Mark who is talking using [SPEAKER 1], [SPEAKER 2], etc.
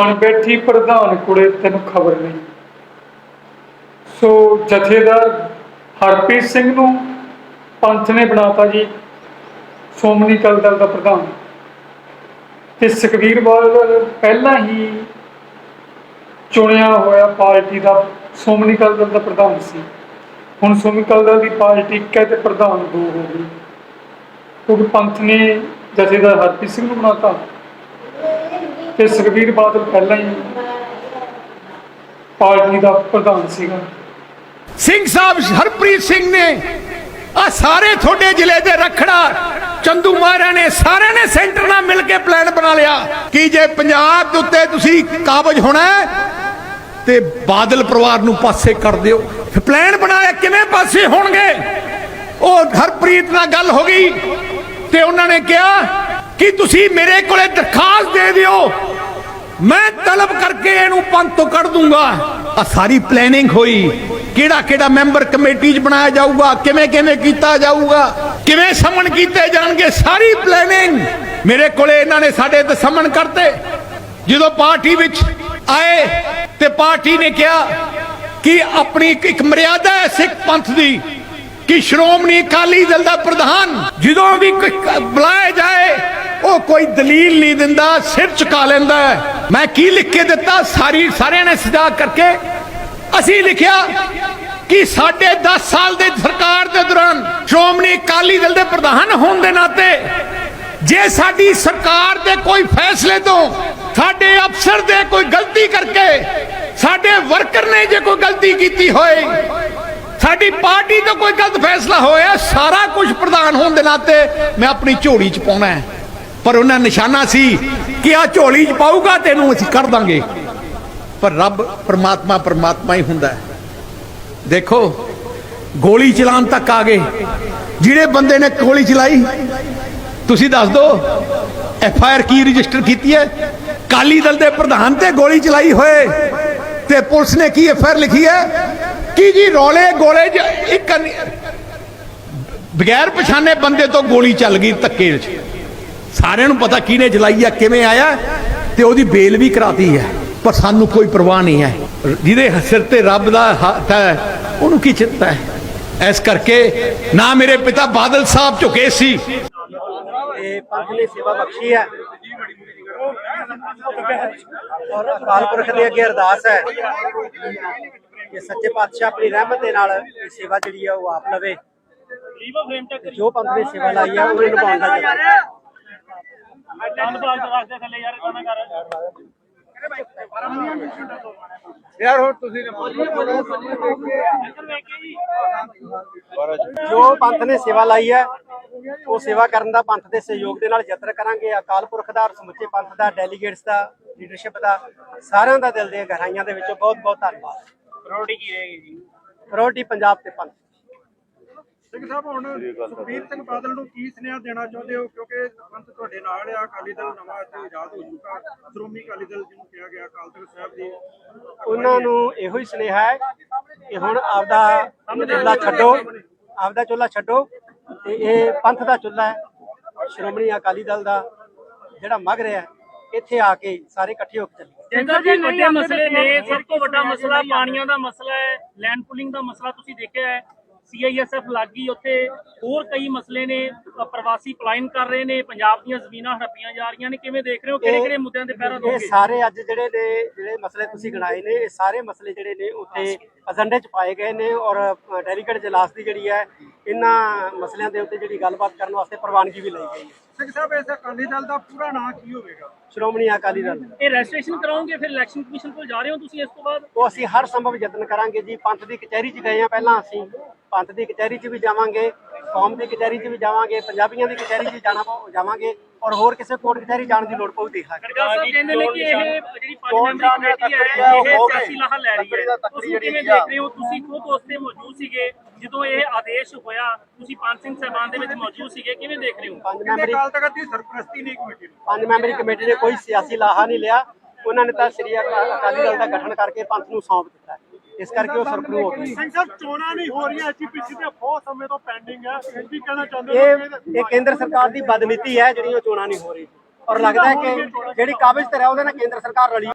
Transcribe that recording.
[SPEAKER 1] ਹੁਣ ਬੈਠੀ ਪ੍ਰਧਾਨ ਕੁੜੇ, ਤੈਨੂੰ ਖਬਰ ਨਹੀਂ। ਸੋ ਜਥੇਦਾਰ ਹਰਪ੍ਰੀਤ ਸਿੰਘ ਨੂੰ ਪੰਥ ਨੇ ਬਣਾਤਾ ਜੀ ਸ਼੍ਰੋਮਣੀ ਅਕਾਲੀ ਦਲ ਦਾ ਪ੍ਰਧਾਨ। ਤੇ ਸੁਖਬੀਰ ਬਾਦਲ ਪਹਿਲਾਂ ਹੀ ਚੁਣਿਆ ਹੋਇਆ ਪਾਰਟੀ ਦਾ ਸ਼੍ਰੋਮਣੀ ਅਕਾਲੀ ਦਲ ਦਾ ਪ੍ਰਧਾਨ ਸੀ। ਹੁਣ ਸ਼੍ਰੋਮਣੀ ਅਕਾਲੀ ਦਲ ਦੀ ਪਾਰਟੀ ਇੱਕ ਤੇ ਪ੍ਰਧਾਨ ਦੋ ਹੋ ਗਈ। ਕਿਉਂਕਿ ਪੰਥ ਨੇ ਜਥੇਦਾਰ ਹਰਪ੍ਰੀਤ ਸਿੰਘ ਨੂੰ ਬਣਾਤਾ। ਤੇ ਸੁਖਬੀਰ ਬਾਦਲ ਪਹਿਲਾਂ ਹੀ ਪਾਰਟੀ ਦਾ ਪ੍ਰਧਾਨ ਸੀਗਾ।
[SPEAKER 2] ਸਿੰਘ ਸਾਹਿਬ ਹਰਪ੍ਰੀਤ ਸਿੰਘ ਨੇ ਆ ਸਾਰੇ ਤੁਹਾਡੇ ਜ਼ਿਲ੍ਹੇ ਦੇ ਰਖੜਾ, ਚੰਦੂ ਮਾਰਿਆ ਨੇ ਸਾਰਿਆਂ ਨੇ ਸੈਂਟਰ ਨਾਲ ਮਿਲ ਕੇ ਪਲਾਨ ਬਣਾ ਲਿਆ। ਕਿ ਜੇ ਪੰਜਾਬ ਦੇ ਉੱਤੇ ਤੁਸੀਂ ਕਾਬਜ ਹੋਣਾ ਤੇ ਬਾਦਲ ਪਰਿਵਾਰ ਨੂੰ ਪਾਸੇ ਕਰ ਦਿਓ। ਫਿਰ ਪਲਾਨ ਬਣਾਇਆ ਕਿਵੇਂ ਪਾਸੇ ਹੋਣਗੇ? ਉਹ ਹਰਪ੍ਰੀਤ ਨਾਲ ਗੱਲ ਹੋ ਗਈ ਤੇ ਉਹਨਾਂ ਨੇ ਕਿਹਾ ਕਿ ਤੁਸੀਂ ਮੇਰੇ ਕੋਲੇ ਦਰਖਾਸਤ ਦੇ ਦਿਓ? ਮੈਂ ਤਲਬ ਕਰਕੇ ਇਹਨੂੰ ਪੰਥ ਤੋਂ ਕੱਢ ਦੂੰਗਾ। ਆ ਸਾਰੀ ਪਲੈਨਿੰਗ ਹੋਈ। ਕਿਹੜਾ ਕਿਹੜਾ ਮੈਂਬਰ ਕਮੇਟੀ 'ਚ ਬਣਾਇਆ ਜਾਊਗਾ? ਕਿਵੇਂ ਕਿਵੇਂ ਕੀਤਾ ਜਾਊਗਾ? ਕਿਵੇਂ ਸਮਨ ਕੀਤੇ ਜਾਣਗੇ? ਸਾਰੀ ਪਲੈਨਿੰਗ ਮੇਰੇ ਕੋਲੇ ਇਹਨਾਂ ਨੇ ਸਾਡੇ ਤੇ ਸਮਨ ਕਰਤੇ। ਜਦੋਂ ਪਾਰਟੀ ਵਿੱਚ ਆਏ ਤੇ ਪਾਰਟੀ ਨੇ ਕਿਹਾ ਕਿ ਆਪਣੀ ਇੱਕ- ਮਰਿਆਦਾ ਹੈ ਸਿੱਖ ਪੰਥ ਦੀ ਕਿ ਸ਼੍ਰੋਮਣੀ ਅਕਾਲੀ ਦਲ ਦਾ ਪ੍ਰਧਾਨ ਜਦੋਂ ਵੀ ਕੋਈ ਕ- ਬੁਲਾਇਆ ਜਾਏ ਉਹ ਕੋਈ ਦਲੀਲ ਨਹੀਂ ਦਿੰਦਾ, ਸਿਰ ਝੁਕਾ ਲੈਂਦਾ ਮੈਂ ਕੀ ਲਿਖ ਕੇ ਦਿੱਤਾ? ਸਾਰੀ ਸਾਰਿਆਂ ਨੇ ਸਜਾ ਕਰਕੇ ਅਸੀਂ ਲਿਖਿਆ ਕਿ ਸਾਡੇ 10 ਸਾਲ ਦੇ ਸਰਕਾਰ ਦੇ ਦੌਰਾਨ ਸ਼੍ਰੋਮਣੀ ਅਕਾਲੀ ਦਲ ਦੇ ਪ੍ਰਧਾਨ ਹੋਣ ਦੇ ਨਾਤੇ ਜੇ ਸਾਡੀ ਸਰਕਾਰ ਦੇ ਕੋਈ ਫੈਸਲੇ ਤੋਂ ਸਾਡੇ ਅਫਸਰ ਦੇ ਕੋਈ ਗਲਤੀ ਕਰਕੇ ਸਾਡੇ ਵਰਕਰ ਨੇ ਜੇ ਕੋਈ ਗਲਤੀ ਕੀਤੀ ਹੋਏ, ਸਾਡੀ ਪਾਰਟੀ ਤੋਂ ਕੋਈ ਗਲਤ ਫੈਸਲਾ ਹੋਇਆ, ਸਾਰਾ ਕੁਝ ਪ੍ਰਧਾਨ ਹੋਣ ਦੇ ਨਾਤੇ ਮੈਂ ਆਪਣੀ ਝੋਲੀ 'ਚ ਪਾਉਣਾ ਹੈ। ਪਰ ਉਹਨਾਂ ਨਿਸ਼ਾਨਾ ਸੀ ਕਿ ਆ ਝੋਲੀ 'ਚ ਪਾਊਗਾ ਤੈਨੂੰ ਅਸੀਂ ਕਰ ਦਾਂਗੇ। ਪਰ ਰੱਬ ਪਰਮਾਤਮਾ ਪਰਮਾਤਮਾ ਹੀ ਹੁੰਦਾ ਦੇਖੋ, ਗੋਲੀ ਚਲਾਉਣ ਤੱਕ ਆ ਗਏ। ਜਿਹੜੇ ਬੰਦੇ ਨੇ ਗੋਲੀ ਚਲਾਈ, ਤੁਸੀਂ ਦੱਸ ਦਿਓ ਐਫ ਆਈ ਆਰ ਕੀ ਰਜਿਸਟਰ ਕੀਤੀ ਹੈ? ਕਾਲੀ ਦਲ ਦੇ ਪ੍ਰਧਾਨ ਤੇ ਗੋਲੀ ਚਲਾਈ ਹੋਏ ਤੇ ਪੁਲਿਸ ਨੇ ਕੀ ਐਫ ਆਈ ਆਰ ਲਿਖੀ ਹੈ? ਕਿ ਜੀ, ਰੋਲੇ ਗੋਲੇ 'ਚ ਇੱਕ ਬਗੈਰ ਪਛਾਣੇ ਬੰਦੇ ਤੋਂ ਗੋਲੀ ਚੱਲ ਗਈ ਧੱਕੇ ਵਿੱਚ। ਸਾਰਿਆਂ ਨੂੰ ਪਤਾ ਕਿਹਨੇ ਚਲਾਈ ਆ, ਕਿਵੇਂ ਆਇਆ ਤੇ ਉਹਦੀ ਬੇਲ ਵੀ ਕਰਾਤੀ ਹੈ। ਪਰ ਸਾਨੂੰ ਕੋਈ ਪਰਵਾਹ ਨਹੀਂ ਹੈ। ਜਿਹਦੇ ਸਿਰ ਤੇ ਰੱਬ ਦਾ ਹੱਥ ਹੈ, ਉਹਨੂੰ ਕੀ ਚਿੰਤਾ ਹੈ? ਇਸ ਕਰਕੇ ਨਾ ਮੇਰੇ ਪਿਤਾ ਬਾਦਲ ਸਾਹਿਬ ਝੁਕੇ ਸੀ।
[SPEAKER 3] ਇਹ ਪੰਥ ਨੇ ਸੇਵਾ ਬਖਸ਼ੀ ਹੈ। ਔਰ ਅਕਾਲ ਪੁਰਖ ਦੇ ਅੱਗੇ ਅਰਦਾਸ ਹੈ ਕਿ ਸੱਚੇ ਪਾਤਸ਼ਾਹ ਆਪਣੀ ਰਹਿਮਤ ਦੇ ਨਾਲ ਇਹ ਸੇਵਾ ਜਿਹੜੀ ਹੈ ਉਹ ਆਪ ਲਵੇ। ਜੋ ਪੰਥ ਨੇ ਸੇਵਾ ਲਾਈ ਹੈ ਉਹ ਨਿਭਾਉਣ ਦਾ
[SPEAKER 2] ਯਾਰ ਹੁਣ ਤੁਸੀਂ
[SPEAKER 3] ਜੋ ਪੰਥ ਨੇ ਸੇਵਾ ਲਾਈ ਹੈ ਉਹ ਸੇਵਾ ਕਰਨ ਦਾ ਪੰਥ ਦੇ ਸਹਿਯੋਗ ਦੇ ਨਾਲ ਯਤਨ ਕਰਾਂਗੇ। ਅਕਾਲ ਪੁਰਖ ਦਾ ਸਮੁੱਚੇ ਪੰਥ ਦਾ ਡੈਲੀਗੇਟਸ ਦਾ ਲੀਡਰਸ਼ਿਪ ਦਾ ਸਾਰਿਆਂ ਦਾ ਦਿਲ ਦੀਆਂ ਗਹਿਰਾਈਆਂ ਦੇ ਵਿੱਚੋਂ ਬਹੁਤ ਬਹੁਤ ਧੰਨਵਾਦ।
[SPEAKER 4] ਪ੍ਰਾਇੋਰਟੀ ਕੀ ਰਹੇਗੀ ਜੀ?
[SPEAKER 3] ਪ੍ਰਾਇੋਰਟੀ ਪੰਜਾਬ ਤੇ ਪੰਥ
[SPEAKER 5] ਸਿੰਘ ਸਾਹਿਬ ਹੁਣ ਸੁਖਬੀਰ ਸਿੰਘ ਬਾਦਲ ਨੂੰ ਕੀ ਸੁਨੇਹਾ ਦੇਣਾ ਚਾਹੁੰਦੇ ਹੋ? ਕਿਉਂਕਿ ਪੰਥ ਤੁਹਾਡੇ ਨਾਲ ਆ ਅਕਾਲੀ ਦਲ ਨਵਾਂ ਇੱਥੇ ਆਜ਼ਾਦ ਹੋ ਚੁੱਕਾ। ਸ਼੍ਰੋਮਣੀ ਅਕਾਲੀ ਦਲ ਜਿਹਨੂੰ ਕਿਹਾ ਗਿਆ ਅਕਾਲ ਤਖਤ ਸਾਹਿਬ ਦੀ
[SPEAKER 3] ਉਹਨਾਂ ਨੂੰ ਇਹੋ ਹੀ ਸੁਨੇਹਾ ਹੈ ਕਿ ਹੁਣ ਆਪਦਾ ਚੁੱਲ੍ਹਾ ਛੱਡੋ ਆਪਦਾ ਚੁੱਲ੍ਹਾ ਛੱਡੋ ਤੇ ਇਹ ਪੰਥ ਦਾ ਚੁੱਲ੍ਹਾ ਹੈ ਸ਼੍ਰੋਮਣੀ ਅਕਾਲੀ ਦਲ ਦਾ ਜਿਹੜਾ ਮਗ ਰਿਹਾ ਇੱਥੇ ਆ ਕੇ ਸਾਰੇ ਇਕੱਠੇ ਹੋ ਕੇ ਚੱਲੀਏ।
[SPEAKER 4] ਜਿੰਦਰ ਜੀ ਵੱਡੇ ਮਸਲੇ ਨੇ ਸਭ ਤੋਂ ਵੱਡਾ ਮਸਲਾ ਪਾਣੀਆਂ ਦਾ ਮਸਲਾ ਹੈ ਲੈਂਡ ਪੁਲਿੰਗ ਦਾ ਮਸਲਾ ਤੁਸੀਂ ਦੇਖਿਆ ਹੈ। ਸੀਆਈਐਸਐਫ ਲੱਗੀ ਉੱਥੇ ਹੋਰ ਕਈ ਮਸਲੇ ਨੇ ਪ੍ਰਵਾਸੀ ਪਲਾਇਨ ਕਰ ਰਹੇ ਨੇ ਪੰਜਾਬ ਦੀਆਂ ਜ਼ਮੀਨਾਂ ਹੜੱਪੀਆਂ ਜਾ ਰਹੀਆਂ ਨੇ ਕਿਵੇਂ ਦੇਖ ਰਹੇ ਹੋ? ਕਿਹੜੇ ਕਿਹੜੇ ਮੁੱਦਿਆਂ ਤੇ ਪਹਿਰਾ
[SPEAKER 3] ਇਹ
[SPEAKER 4] ਦੋਗੇ?
[SPEAKER 3] ਸਾਰੇ ਅੱਜ ਜਿਹੜੇ ਨੇ ਜਿਹੜੇ ਮਸਲੇ ਤੁਸੀਂ ਗਿਣਾਏ ਨੇ ਇਹ ਸਾਰੇ ਮਸਲੇ ਜਿਹੜੇ ਨੇ ਉੱਥੇ ਏਜੰਡੇ 'ਚ ਪਾਏ ਗਏ ਨੇ ਔਰ ਡੈਲੀਗੇਟ ਜਲਾਸ ਦੀ ਜਿਹੜੀ ਹੈ ਇਹਨਾਂ ਮਸਲਿਆਂ ਦੇ ਉੱਤੇ ਜਿਹੜੀ ਗੱਲਬਾਤ ਕਰਨ ਵਾਸਤੇ ਪ੍ਰਵਾਨਗੀ ਵੀ ਲਈ ਗਈ ਹੈ।
[SPEAKER 5] ਸਿੰਘ ਸਾਹਿਬ ਇਸ ਅਕਾਲੀ ਦਲ ਦਾ ਪੂਰਾ ਨਾਂ ਕੀ ਹੋਵੇਗਾ?
[SPEAKER 3] ਸ਼੍ਰੋਮਣੀ ਅਕਾਲੀ ਦਲ
[SPEAKER 4] ਇਹ ਰਜਿਸਟ੍ਰੇਸ਼ਨ ਕਰਾਓਗੇ ਫਿਰ ਇਲੈਕਸ਼ਨ ਕਮਿਸ਼ਨ ਕੋਲ ਜਾ ਰਹੇ ਹੋ ਤੁਸੀਂ ਇਸ ਤੋਂ ਬਾਅਦ?
[SPEAKER 3] ਉਹ ਅਸੀਂ ਹਰ ਸੰਭਵ ਯਤਨ ਕਰਾਂਗੇ ਜੀ। ਪੰਥ ਦੀ ਕਚਹਿਰੀ 'ਚ ਗਏ ਆ ਪਹਿਲਾਂ ਅਸੀਂ। ਪੰਥ ਦੀ ਕਚਹਿਰੀ 'ਚ ਵੀ ਜਾਵਾਂਗੇ। ਕੌਮ ਦੀ ਕਚਹਿਰੀ 'ਚ ਵੀ ਜਾਵਾਂਗੇ ਪੰਜਾਬੀਆਂ ਦੀ ਕਚਹਿਰੀ 'ਚ ਜਾਣਾ ਪਊ- ਜਾਵਾਂਗੇ ਔਰ ਹੋਰ ਕਿਸੇ ਕੋਰਟ ਕਚਹਿਰੀ ਜਾਣ ਦੀ ਲੋੜ ਪਊ ਦੇਖਾਂਗੇ।
[SPEAKER 4] ਸਾਹਿਬ ਕਹਿੰਦੇ ਨੇ ਕਿ ਇਹ ਜਿਹੜੀ ਪੰਜ ਮੈਂਬਰੀ ਕਮੇਟੀ ਹੈ ਇਹ ਸਿਆਸੀ ਲਾਹਾ ਲੈ ਰਹੀ ਹੈ। ਤੁਸੀਂ ਕਿਵੇਂ ਦੇਖ ਰਹੇ ਹੋ? ਤੁਸੀਂ ਖੁਦ ਉਸ ਤੇ ਮੌਜੂਦ ਸੀਗੇ ਜਦੋਂ ਇਹ ਆਦੇਸ਼ ਹੋਇਆ ਤੁਸੀਂ ਪੰਜ ਸਿੰਘ ਸਾਹਿਬਾਨ ਦੇ ਵਿੱਚ ਮੌਜੂਦ ਸੀਗੇ ਕਿਵੇਂ ਦੇਖ ਰਹੇ ਹੋ?
[SPEAKER 3] ਪੰਜ ਮੈਂਬਰੀ
[SPEAKER 5] ਅਕਾਲ ਤਖਤ ਦੀ ਸਰਪ੍ਰਸਤੀ ਨਹੀਂ ਕਮੇਟੀ ਨੂੰ।
[SPEAKER 3] ਪੰਜ ਮੈਂਬਰੀ ਕਮੇਟੀ ਨੇ ਕੋਈ ਸਿਆਸੀ ਲਾਹਾ ਨਹੀਂ ਲਿਆ। ਉਹਨਾਂ ਨੇ ਤਾਂ ਸ੍ਰੀ ਅਕਾ- ਅਕਾਲੀ ਦਲ ਦਾ ਗਠਨ ਕਰਕੇ ਪੰਥ ਨੂੰ ਸੌਂਪ ਦਿੱਤਾ। ਹੈ। ਇਸ ਕਰਕੇ ਉਹ ਸਰਪਰੂ ਹੋ ਗਈ।
[SPEAKER 5] ਸਿੰਘ ਸਾਹਿਬ ਚੋਣਾਂ ਨਹੀਂ ਹੋ ਰਹੀਆਂ। ਐਚਪੀਸੀ ਤੇ ਬਹੁਤ ਸਮੇਂ ਤੋਂ ਪੈਂਡਿੰਗ ਹੈ ਕੀ ਕਹਿਣਾ ਚਾਹੁੰਦੇ
[SPEAKER 3] ਇਹ ਇਹ ਕੇਂਦਰ ਸਰਕਾਰ ਦੀ ਬਦਨੀਤੀ ਹੈ ਜਿਹੜੀ ਉਹ ਚੋਣਾਂ ਨਹੀਂ ਹੋ ਰਹੀ ਔਰ ਲੱਗਦਾ ਹੈ ਕਿ ਜਿਹੜੀ ਕਾਬਜ਼ ਤੇ ਰਹਿ ਉਹਦੇ ਨਾਲ ਕੇਂਦਰ ਸਰਕਾਰ ਰਲੀ